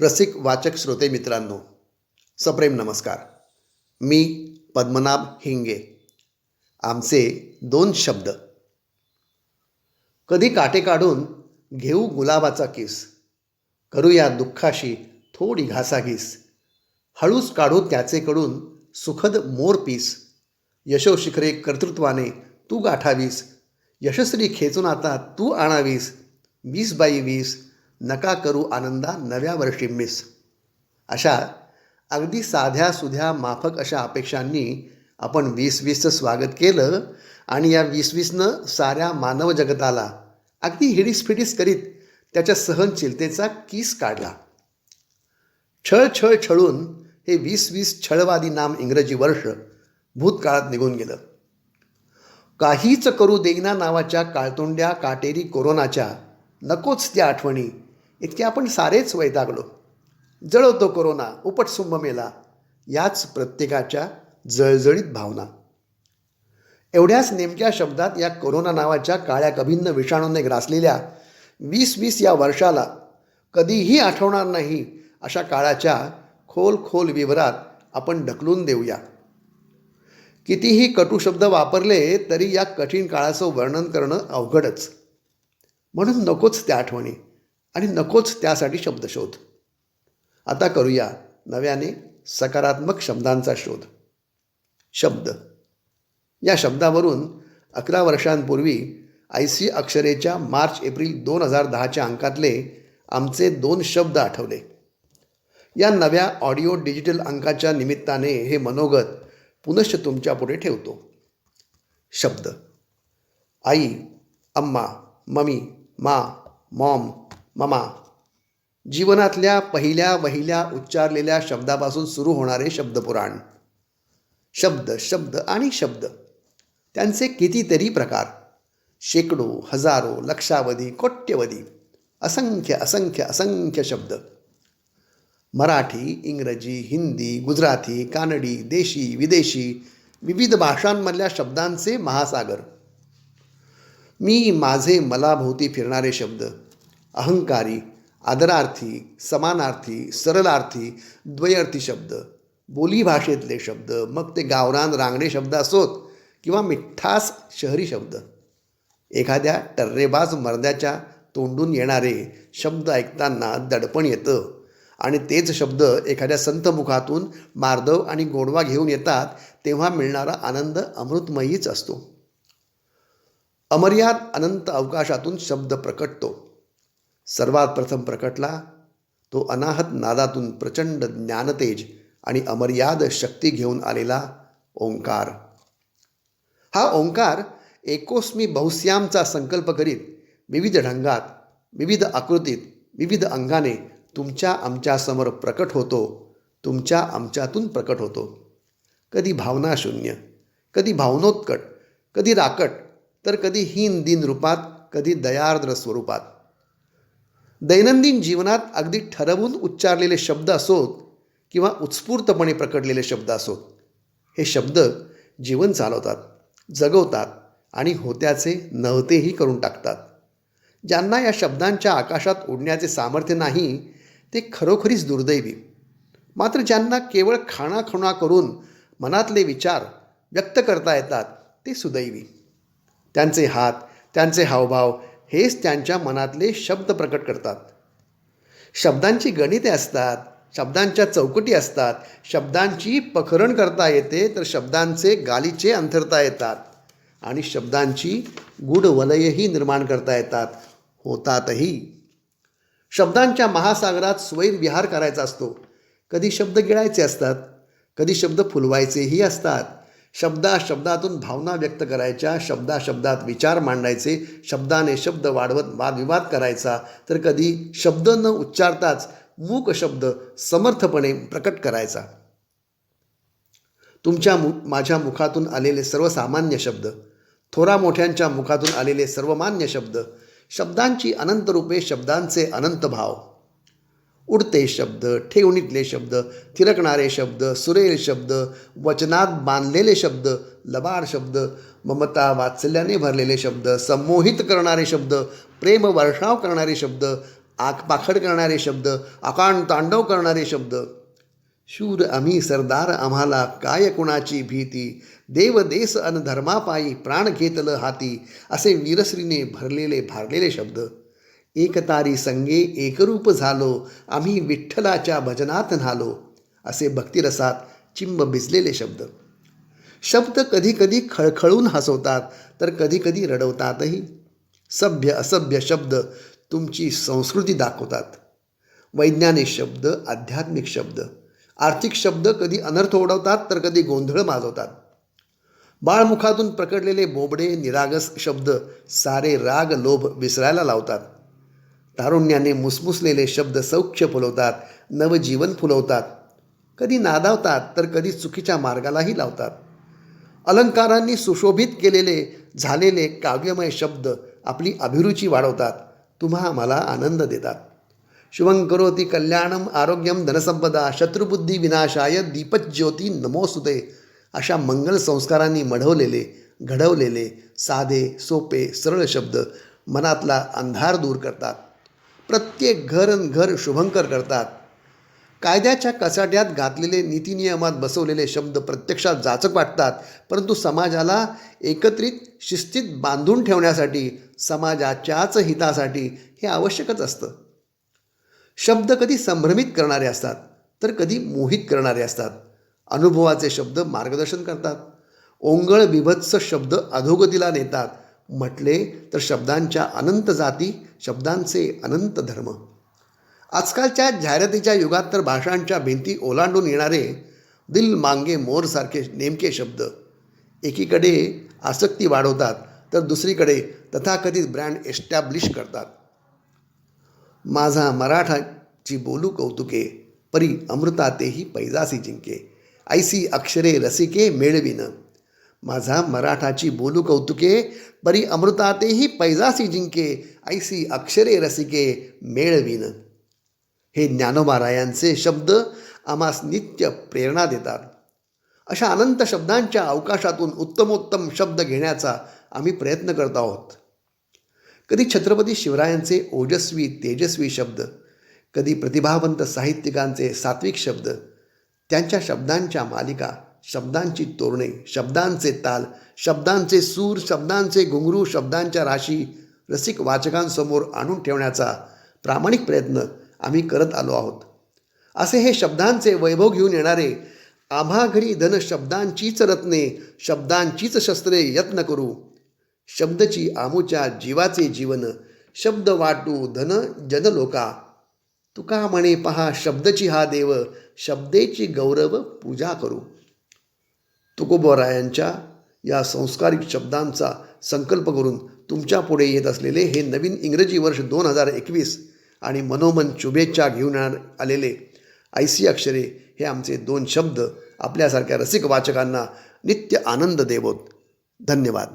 रसिक वाचक श्रोते मित्रांनो सप्रेम नमस्कार. मी पद्मनाभ हिंगे. आमचे दोन शब्द. कधी काटे काढून घेऊ गुलाबाचा किस? करूया दुःखाशी थोडी घासाघीस. हळूच काढू त्याचेकडून सुखद मोर मोरपीस यशोशिखरे कर्तृत्वाने तू गाठावीस. यशस्वी खेचून आता तू आणावीस. वीस बाई वीस नका करू आनंदा नव्या वर्षी मिस अशा अगदी साध्या सुध्या माफक अशा अपेक्षांनी आपण वीस वीसचं स्वागत केलं आणि या वीस वीसनं साऱ्या मानव जगताला अगदी हिडीस फिडीस करीत त्याच्या सहनशीलतेचा किस काढला. छळ छळ छळून हे वीस वीस छळवादी नाम इंग्रजी वर्ष भूतकाळात निघून गेलं. काहीच करू देईना नावाच्या काळतोंड्या काटेरी कोरोनाच्या नकोच त्या आठवणी इतके आपण सारेच वैतागलो. जळवतो कोरोना उपटसुंभ मेला याच प्रत्येकाच्या जळजळीत भावना. एवढ्याच नेमक्या शब्दात या कोरोना नावाच्या काळ्या कभिन्न विषाणूने ग्रासलेल्या वीस वीस या वर्षाला कधीही आठवणार नाही अशा काळाच्या खोल खोल विवरात आपण ढकलून देऊया. कितीही कटू शब्द वापरले तरी या कठीण काळाचं वर्णन करणं अवघडच. म्हणून नकोच त्या आठवणी. आणि नकोच त्यासाठी शब्दशोध आता करूया नव्याने सकारात्मक शब्दांचा शोध. शब्द. या शब्दावरून अकरा वर्षांपूर्वी आय सी अक्षरेच्या मार्च एप्रिल दोन हजार दहाच्या अंकातले आमचे दोन शब्द आठवले. या नव्या ऑडिओ डिजिटल अंकाच्या निमित्ताने हे मनोगत पुनश्च तुमच्यापुढे ठेवतो. शब्द. आई अम्मा ममी मा मॉम ममा जीवनातल्या पहिल्या वहिल्या उच्चारलेल्या शब्दापासून सुरू होणारे शब्दपुराण. शब्द शब्द आणि शब्द. त्यांचे कितीतरी प्रकार. शेकडो हजारो लक्षावधी कोट्यवधी. असंख्य असंख्य असंख्य शब्द. मराठी इंग्रजी हिंदी गुजराती कानडी देशी विदेशी विविध भाषांमधल्या शब्दांचे महासागर. मी माझे मलाभोवती फिरणारे शब्द. अहंकारी आदरार्थी समानार्थी सरलार्थी द्वयर्थी शब्द. बोलीभाषेतले शब्द मग ते गावरान रांगडे शब्द असोत किंवा मिठास शहरी शब्द. एखाद्या टर्रेबाज मर्द्याच्या तोंडून येणारे शब्द ऐकताना दडपण येतं आणि तेच शब्द एखाद्या संतमुखातून मार्दव आणि गोडवा घेऊन येतात तेव्हा मिळणारा आनंद अमृतमयीच असतो. अमर्याद अनंत अवकाशातून शब्द प्रकटतो. सर्वात प्रथम प्रकटला तो अनाहत नादातून प्रचंड ज्ञानतेज आणि अमर्याद शक्ती घेऊन आलेला ओंकार. हा ओंकार एकोस्मी बहुस्यामचा संकल्प करीत विविध ढंगात विविध आकृतीत विविध अंगाने तुमच्या आमच्यासमोर प्रकट होतो तुमच्या आमच्यातून प्रकट होतो. कधी भावनाशून्य कधी भावनोत्कट कधी राकट तर कधी हीन दिन रूपात कधी दयार्द्र स्वरूपात. दैनंदिन जीवनात अगदी ठरवून उच्चारलेले शब्द असोत किंवा उत्स्फूर्तपणे प्रकटलेले शब्द असोत हे शब्द जीवन चालवतात जगवतात आणि होत्याचे नव्हतेही करून टाकतात. ज्यांना या शब्दांच्या आकाशात उडण्याचे सामर्थ्य नाही ते खरोखरीच दुर्दैवी. मात्र ज्यांना केवळ खाणाखुणा करून मनातले विचार व्यक्त करता येतात ते सुदैवी. त्यांचे हात त्यांचे हावभाव हेच त्यांच्या मनातले शब्द प्रकट करतात. शब्दांची गणिते असतात शब्दांच्या चौकटी असतात शब्दांची पखरण करता येते तर शब्दांचे गालीचे अंथरता येतात आणि शब्दांची गूढवलयही निर्माण करता येतात होतातही. शब्दांच्या महासागरात स्वैर विहार करायचा असतो. कधी शब्द गिळायचे असतात कधी शब्द फुलवायचेही असतात. शब्दा शब्दातून भावना व्यक्त करायच्या शब्दा शब्दात विचार मांडायचे शब्दाने शब्द वाढवत वादविवाद करायचा. तर कधी शब्द न उच्चारताच मूक शब्द समर्थपणे प्रकट करायचा. तुमच्या मु माझ्या मुखातून आलेले सर्वसामान्य शब्द थोरा मोठ्यांच्या मुखातून आलेले सर्वमान्य शब्द शब्दांची अनंत रूपे शब्दांचे अनंत भाव. उडते शब्द ठेवणीतले शब्द थिरकणारे शब्द सुरेल शब्द वचनात बांधलेले शब्द लबाड शब्द ममता वात्सल्याने भरलेले शब्द संमोहित करणारे शब्द प्रेम वर्षाव करणारे शब्द आखपाखड करणारे शब्द आकांड तांडव करणारे शब्द. शूर आम्ही सरदार आम्हाला काय कुणाची भीती? देव देस अन धर्मापायी प्राण घेतलं हाती असे वीरश्रीने भरलेले भारलेले शब्द. एकतारी संगे एकरूप झालो आम्ही विठ्ठलाच्या भजनात न्हालो असे भक्तिरसात चिंब भिजलेले शब्द. शब्द कधी कधी खळखळून हसवतात तर कधी कधी रडवतातही. सभ्य असभ्य शब्द तुमची संस्कृती दाखवतात. वैज्ञानिक शब्द आध्यात्मिक शब्द. आर्थिक शब्द कधी अनर्थ ओढवतात तर कधी गोंधळ माजवतात. बाळमुखातून प्रकडलेले बोबडे निरागस शब्द सारे राग लोभ विसरायला लावतात. तारुण्याने मुसमुसलेले शब्द सौख्य फुलवतात नवजीवन फुलवतात. कधी नादावतात तर कधी चुकीच्या मार्गालाही लावतात. अलंकारांनी सुशोभित केलेले झालेले काव्यमय शब्द आपली अभिरुची वाढवतात तुम्हा मला आनंद देतात. शुभं करोती कल्याणम आरोग्यम धनसंपदा शत्रुबुद्धी विनाशाय दीपज्योती नमोसुते अशा मंगल संस्कारांनी मढवलेले घडवलेले साधे सोपे सरळ शब्द मनातला अंधार दूर करतात. प्रत्येक घर अन घर शुभंकर करतात. कायद्याच्या कचाट्यात घातलेले नीतिनियमात बसवलेले शब्द प्रत्यक्षात जाचक वाटतात परंतु समाजाला एकत्रित शिस्तीत बांधून ठेवण्यासाठी समाजाच्याच हितासाठी हे आवश्यकच असतं. शब्द कधी संभ्रमित करणारे असतात तर कधी मोहित करणारे असतात. अनुभवाचे शब्द मार्गदर्शन करतात. ओंगळ बिभत्स शब्द अधोगतीला नेतात. म्हटले तर शब्दांच्या अनंत जाती शब्दांचे अनंत धर्म. आजकालच्या जाहिरातीच्या युगात तर भाषांच्या भिंती ओलांडून येणारे दिल मांगे मोरसारखे नेमके शब्द. एकीकडे आसक्ती वाढवतात तर दुसरीकडे तथाकथित ब्रँड एस्टॅब्लिश करतात. माझा मराठाची बोलू कौतुके परी अमृता तेही पैजासी जिंके. ऐसी अक्षरे रसिके मेळविन. माझा मराठाची बोलू कौतुके परी अमृतातेही पैजासी जिंके ऐसी अक्षरे रसिके मेळविन. हे ज्ञानोबारायांचे शब्द आम्हास नित्य प्रेरणा देतात. अशा अनंत शब्दांच्या अवकाशातून उत्तमोत्तम शब्द घेण्याचा आम्ही प्रयत्न करत आहोत. कधी छत्रपती शिवरायांचे ओजस्वी तेजस्वी शब्द कधी प्रतिभावंत साहित्यिकांचे सात्विक शब्द त्यांच्या शब्दांच्या मालिका शब्दांची तोरणे शब्दांचे ताल शब्दांचे सूर शब्दांचे घुंगरू शब्दांच्या राशी रसिक वाचकांसमोर आणून ठेवण्याचा प्रामाणिक प्रयत्न आम्ही करत आलो आहोत. असे हे शब्दांचे वैभव घेऊन येणारे आभाघरी घरी धन शब्दांचीच रत्ने शब्दांचीच शस्त्रे यत्न करू. शब्दची आमुच्या जीवाचे जीवन शब्द वाटू धन जनलोका. तुका म्हणे पहा शब्दची हा देव शब्देची गौरव पूजा करू. तुकोबरायांच्या या संस्कारिक शब्दांचा संकल्प करून तुमच्यापुढे येत असलेले हे नवीन इंग्रजी वर्ष दोन हजार एकवीस आणि मनोमन शुभेच्छा घेऊन आ- आलेले ऐसी अक्षरे हे आमचे दोन शब्द आपल्यासारख्या रसिक वाचकांना नित्य आनंद देवोत. धन्यवाद.